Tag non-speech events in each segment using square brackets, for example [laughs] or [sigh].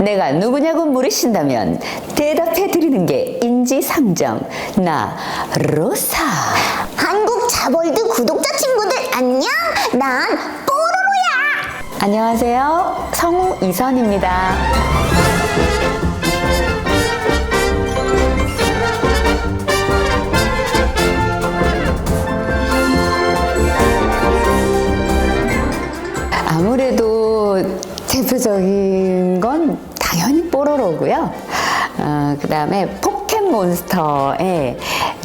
내가 누구냐고 물으신다면 대답해 드리는 게 인지상정. 나 로사. 한국 자벌드 구독자 친구들 안녕 난 뽀로로야 안녕하세요. 성우 이선입니다. 어, 그 다음에 포켓몬스터의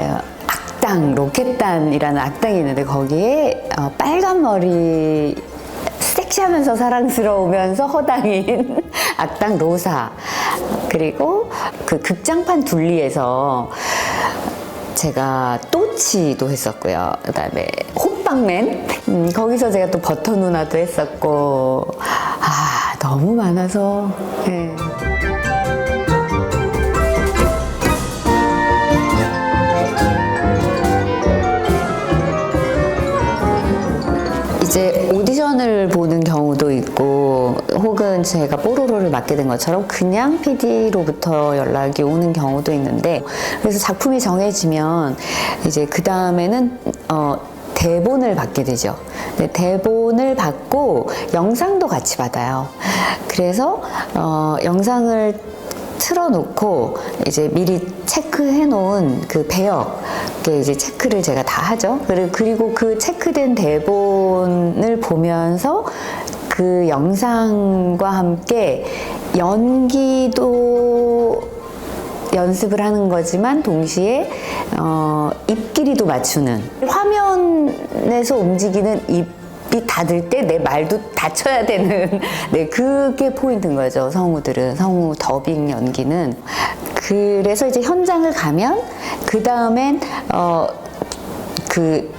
어, 악당, 로켓단이라는 악당이 있는데 거기에 어, 빨간 머리 섹시하면서 사랑스러우면서 허당인 [laughs] 악당 로사 그리고 그 극장판 둘리에서 제가 또치도 했었고요. 그다음에 호빵맨 음, 거기서 제가 또 버터 누나도 했었고 아 너무 많아서 네. 제가 뽀로로를 맡게 된 것처럼 그냥 PD로부터 연락이 오는 경우도 있는데 그래서 작품이 정해지면 이제 그 다음에는 어 대본을 받게 되죠. 네, 대본을 받고 영상도 같이 받아요. 그래서 어 영상을 틀어놓고 이제 미리 체크해 놓은 그 배역에 이제 체크를 제가 다 하죠. 그리고 그 체크된 대본을 보면서 그 영상과 함께 연기도 연습을 하는 거지만 동시에 어, 입 길이도 맞추는 화면에서 움직이는 입이 닫을 때 내 말도 닫혀야 되는 [laughs] 네 그게 포인트인 거죠 성우들은. 성우 더빙 연기는. 그래서 이제 현장을 가면 그 다음엔 어 그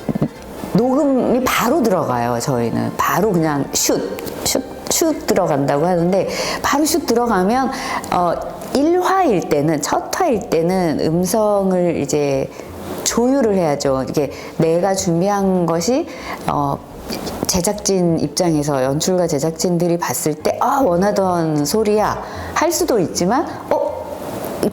녹음이 바로 들어가요 저희는 바로 그냥 슛 슛, 슛 들어간다고 하는데 바로 슛 들어가면 어 1화일 때는 첫 화일 때는 음성을 이제 조율을 해야죠. 이게 내가 준비한 것이 어 제작진 입장에서 연출가 제작진들이 봤을 때 아 원하던 소리야 할 수도 있지만 어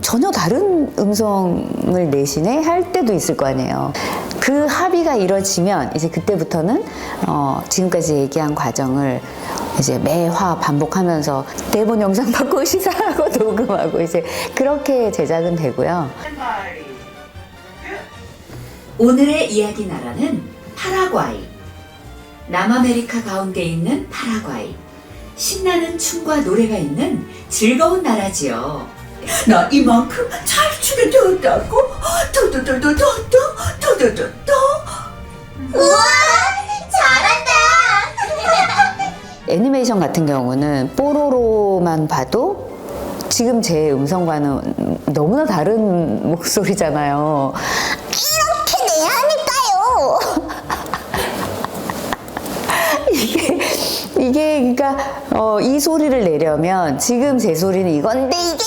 전혀 다른 음성을 내시네 할 때도 있을 거 아니에요. 그 합의가 이루어지면 이제 그때부터는 어, 지금까지 얘기한 과정을 이제 매화 반복하면서 대본 영상 [laughs] 받고 시사하고 녹음하고 이제 그렇게 제작은 되고요. 오늘의 이야기 나라는 파라과이. 남아메리카 가운데 있는 파라과이. 신나는 춤과 노래가 있는 즐거운 나라지요. 나 이만큼 잘 추게 되었다고? 도도도도도도 도도도도 우와 잘한다 [laughs] 애니메이션 같은 경우는 뽀로로만 봐도 지금 제 음성과는 너무나 다른 목소리잖아요. 이렇게 내야 하니까요 [laughs] 이게 이게 그러니까 어, 이 소리를 내려면 지금 제 소리는 이건데 이게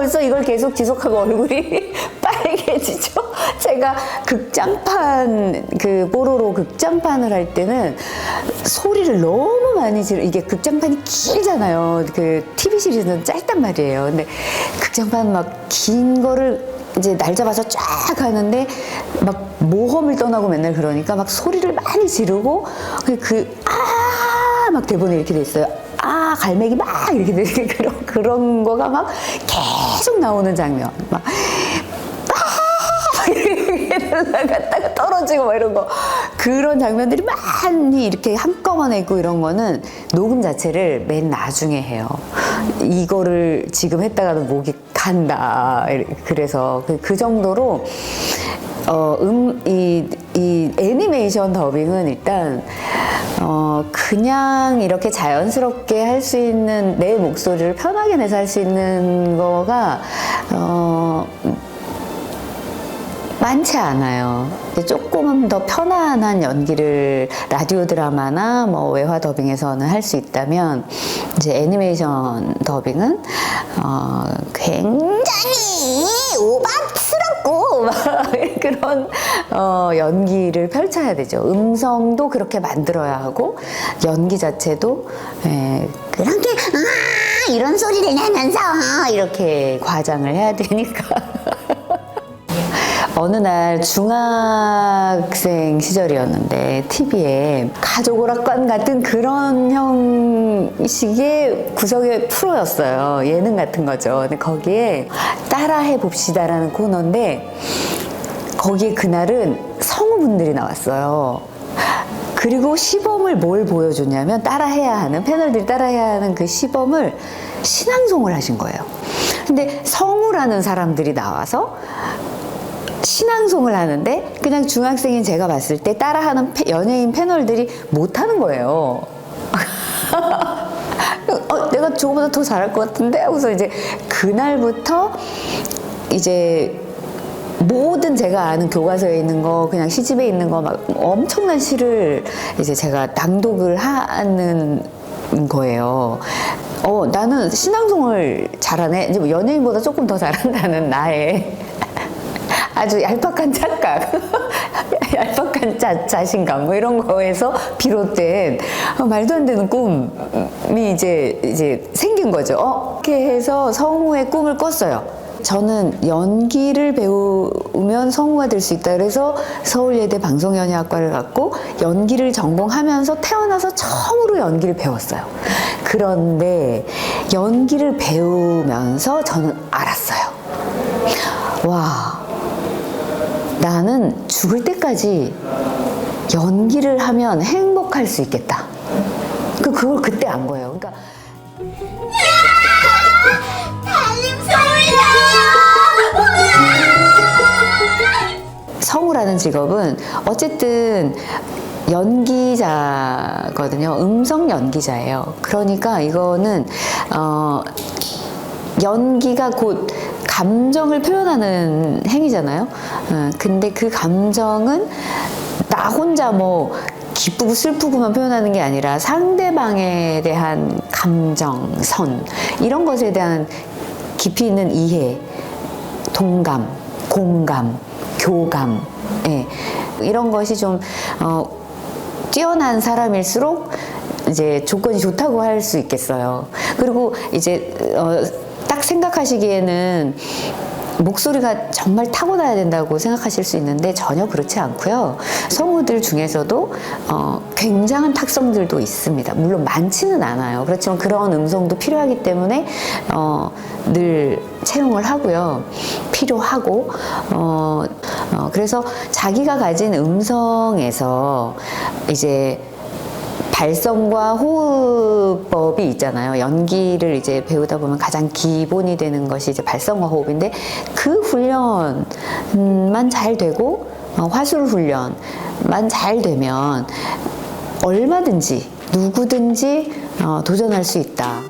벌써 이걸 계속 지속하고 얼굴이 [laughs] 빨개지죠. 제가 극장판 그 뽀로로 극장판을 할 때는 소리를 너무 많이 지르 이게 극장판이 길잖아요. 그 TV 시리즈는 짧단 말이에요. 근데 극장판 막 긴 거를 이제 날 잡아서 쫙 하는데 막 모험을 떠나고 맨날 그러니까 막 소리를 많이 지르고 그아막 대본에 이렇게 돼 있어요. 아 갈매기 막 이렇게 돼 이렇게 [laughs] 그런 그런 거가 막 계속 나오는 장면 막 날아갔다가 떨어지고 막 이런 거 그런 장면들이 많이 이렇게 한꺼번에 있고 이런 거는 녹음 자체를 맨 나중에 해요. 이거를 지금 했다가도 목이 간다. 그래서 그, 그 정도로 어, 음, 이, 이 애니메이션 더빙은 일단, 어, 그냥 이렇게 자연스럽게 할 수 있는 내 목소리를 편하게 내서 할 수 있는 거가, 어, 많지 않아요. 조금은 더 편안한 연기를 라디오 드라마나 뭐 외화 더빙에서는 할 수 있다면 이제 애니메이션 더빙은 어, 어, 연기를 펼쳐야 되죠. 음성도 그렇게 만들어야 하고 연기 자체도 예, 그- 그렇게 아 이런 소리를 내면서 이렇게 과장을 해야 되니까. [laughs] 어느 날 중학생 시절이었는데 TV에 가족 오락관 같은 그런 형식의 구성의 프로였어요. 예능 같은 거죠. 근데 거기에 따라해 봅시다라는 코너인데 거기에 그날은 성우분들이 나왔어요. 그리고 시범을 뭘 보여줬냐면 따라해야 하는 패널들이 따라해야 하는 그 시범을 신앙송을 하신 거예요. 근데 성우라는 사람들이 나와서 신앙송을 하는데 그냥 중학생인 제가 봤을 때 따라하는 패- 연예인 패널들이 못하는 거예요. [laughs] 어, 내가 저거보다 더 잘할 것 같은데 하고서 이제 그날부터 이제 모든 제가 아는 교과서에 있는 거 그냥 시집에 있는 거 막 엄청난 시를 이제 제가 낭독을 하는 거예요. 어 나는 신앙송을 잘하네. 이제 뭐 연예인보다 조금 더 잘한다는 나의 [laughs] 아주 얄팍한 착각, [laughs] 얄팍한 자, 자신감 뭐 이런 거에서 비롯된 어, 말도 안 되는 꿈이 이제 이제 생긴 거죠. 어, 이렇게 해서 성우의 꿈을 꿨어요. 저는 연기를 배우면 성우가 될 수 있다. 그래서 서울예대 방송연예학과를 갔고 연기를 전공하면서 태어나서 처음으로 연기를 배웠어요. 그런데 연기를 배우면서 저는 알았어요. 와, 나는 죽을 때까지 연기를 하면 행복할 수 있겠다. 그 그걸 그때 안 거예요. 그러니까 성우라는 직업은 어쨌든 연기자거든요. 음성 연기자예요. 그러니까 이거는 어 연기가 곧 감정을 표현하는 행위잖아요. 어, 근데 그 감정은 나 혼자 뭐 기쁘고 슬프고만 표현하는 게 아니라 상대방에 대한 감정, 선 이런 것에 대한 깊이 있는 이해, 동감, 공감, 교감, 예. 이런 것이 좀 어, 뛰어난 사람일수록 이제 조건이 좋다고 할 수 있겠어요. 그리고 이제 어, 딱 생각하시기에는 목소리가 정말 타고나야 된다고 생각하실 수 있는데 전혀 그렇지 않고요. 성우들 중에서도 어, 굉장한 탁성들도 있습니다. 물론 많지는 않아요. 그렇지만 그런 음성도 필요하기 때문에 어, 늘 채용을 하고요. 필요하고 어, 어, 그래서 자기가 가진 음성에서 이제 발성과 호흡법이 있잖아요. 연기를 이제 배우다 보면 가장 기본이 되는 것이 이제 발성과 호흡인데 그 훈련만 잘 되고 어, 화술 훈련만 잘 되면 얼마든지 누구든지 어, 도전할 수 있다.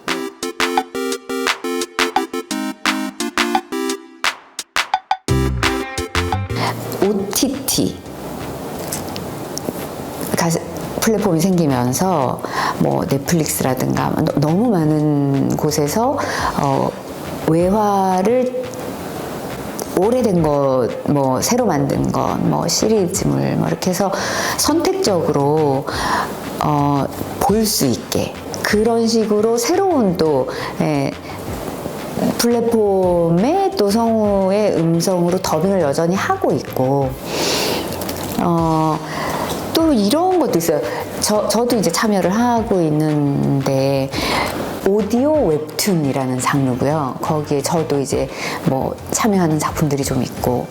플랫폼이 생기면서 뭐 넷플릭스라든가 너- 너무 많은 곳에서 어, 외화를 오래된 것, 뭐 새로 만든 것, 뭐 시리즈물 뭐 이렇게 해서 선택적으로 어, 볼 수 있게 그런 식으로 새로운 또 예, 플랫폼에 또 성우의 음성으로 더빙을 여전히 하고 있고 어, 또 이런 것도 있어요. 저, 저도 이제 참여를 하고 있는데, 오디오 웹툰이라는 장르고요. 거기에 저도 이제 뭐 참여하는 작품들이 좀 있고,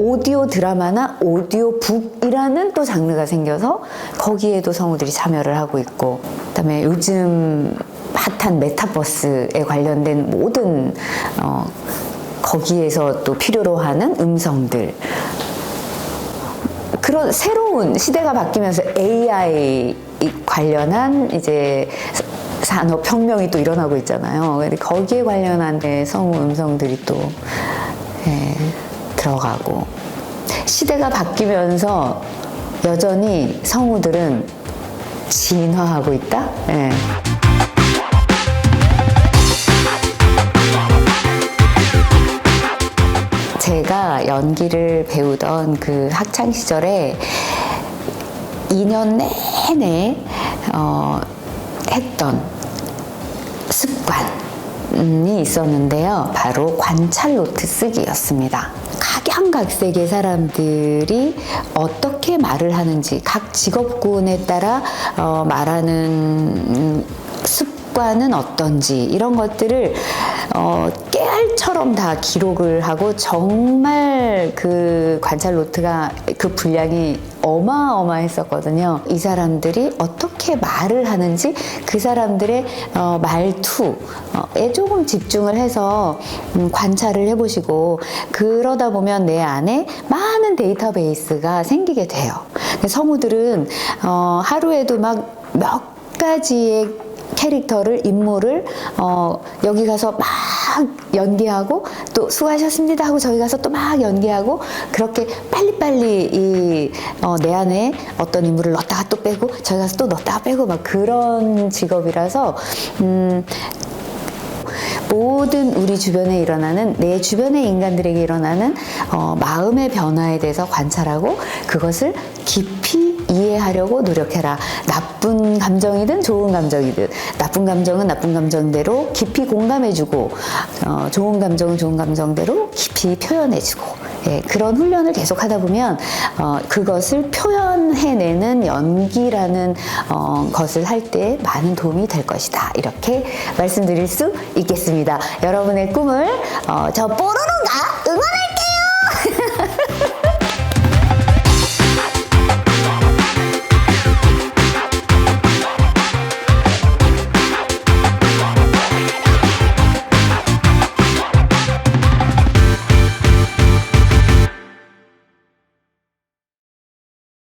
오디오 드라마나 오디오 북이라는 또 장르가 생겨서 거기에도 성우들이 참여를 하고 있고, 그다음에 요즘 핫한 메타버스에 관련된 모든 어, 거기에서 또 필요로 하는 음성들 그런 새로운 시대가 바뀌면서 AI 관련한 이제 산업 혁명이 또 일어나고 있잖아요. 근데 거기에 관련한 네, 성우 음성들이 또 예, 들어가고 시대가 바뀌면서 여전히 성우들은 진화하고 있다. 예. 제가 연기를 배우던 그 학창 시절에 2년 내내 어, 했던 습관이 있었는데요. 바로 관찰 노트 쓰기였습니다. 각양각색의 사람들이 어떻게 말을 하는지 각 직업군에 따라 어, 말하는 음, 습관은 어떤지 이런 것들을 어, 깨알처럼 다 기록을 하고 정말 그 관찰 노트가 그 분량이 어마어마했었거든요. 이 사람들이 어떻게 말을 하는지 그 사람들의 어, 말투에 조금 집중을 해서 음, 관찰을 해보시고 그러다 보면 내 안에 많은 데이터베이스가 생기게 돼요. 성우들은 어, 하루에도 막 몇 가지의 캐릭터를 인물을 어, 여기 가서 막 연기하고 또 수고하셨습니다 하고 저희 가서 또 막 연기하고 그렇게 빨리빨리 이, 어, 내 안에 어떤 인물을 넣었다가 또 빼고 저희 가서 또 넣었다가 빼고 막 그런 직업이라서 음, 모든 우리 주변에 일어나는 내 주변의 인간들에게 일어나는 어, 마음의 변화에 대해서 관찰하고 그것을 깊이 이해하려고 노력해라. 나쁜 감정이든 좋은 감정이든 나쁜 감정은 나쁜 감정대로 깊이 공감해주고 어, 좋은 감정은 좋은 감정대로 깊이 표현해주고 예, 그런 훈련을 계속 하다 보면 어, 그것을 표현해내는 연기라는 어, 것을 할 때 많은 도움이 될 것이다. 이렇게 말씀드릴 수 있겠습니다. 여러분의 꿈을 어, 저 뽀로로